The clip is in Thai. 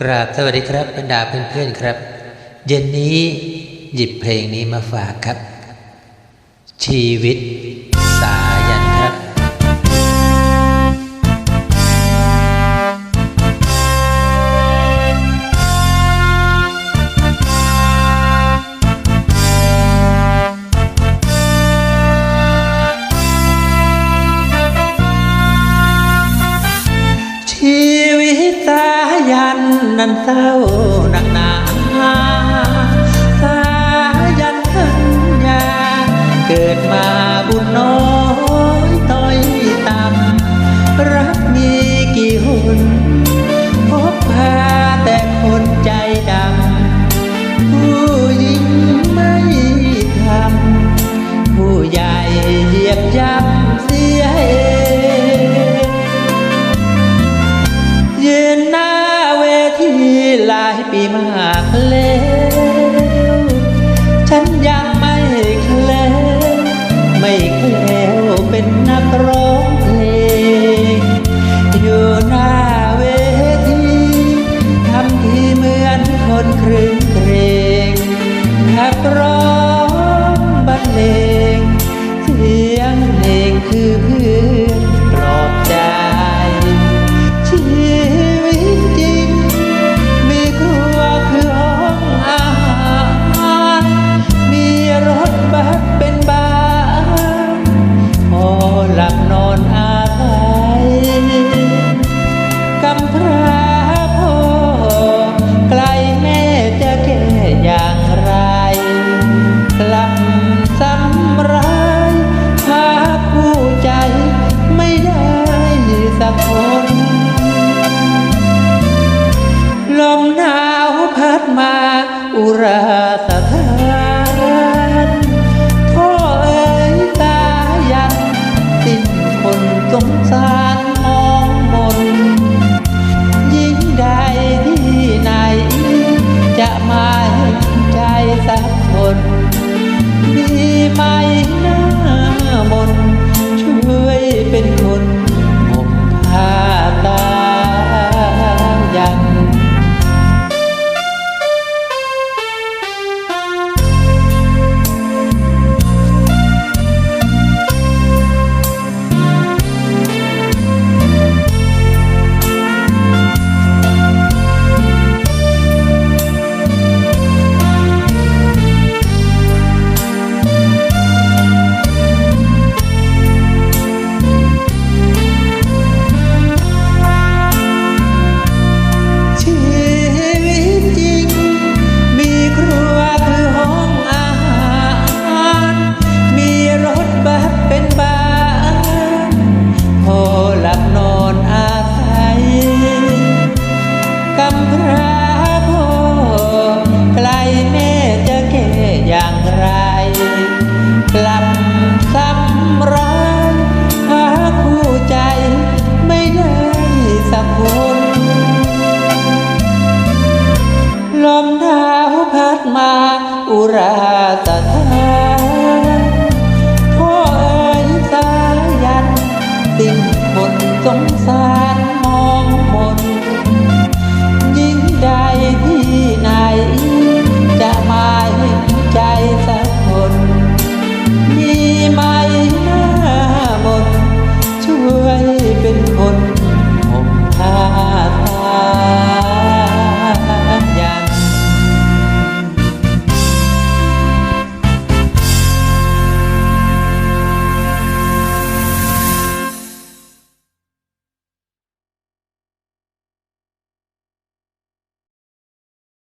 กราบสวัสดีครับบรรดาเพื่อนๆครับ เย็นนี้หยิบเพลงนี้มาฝากครับ ชีวิต นั้นเศร้าหนักหนา อุราสถานพ่อเอ๋ยตายันสิ้นคนสงสารมองมนยิ่งใดที่ไหน จะมาใจสักคน มีไหม อุราตะทาพ่อเอ๋ยสายันสิ้นบนสงสา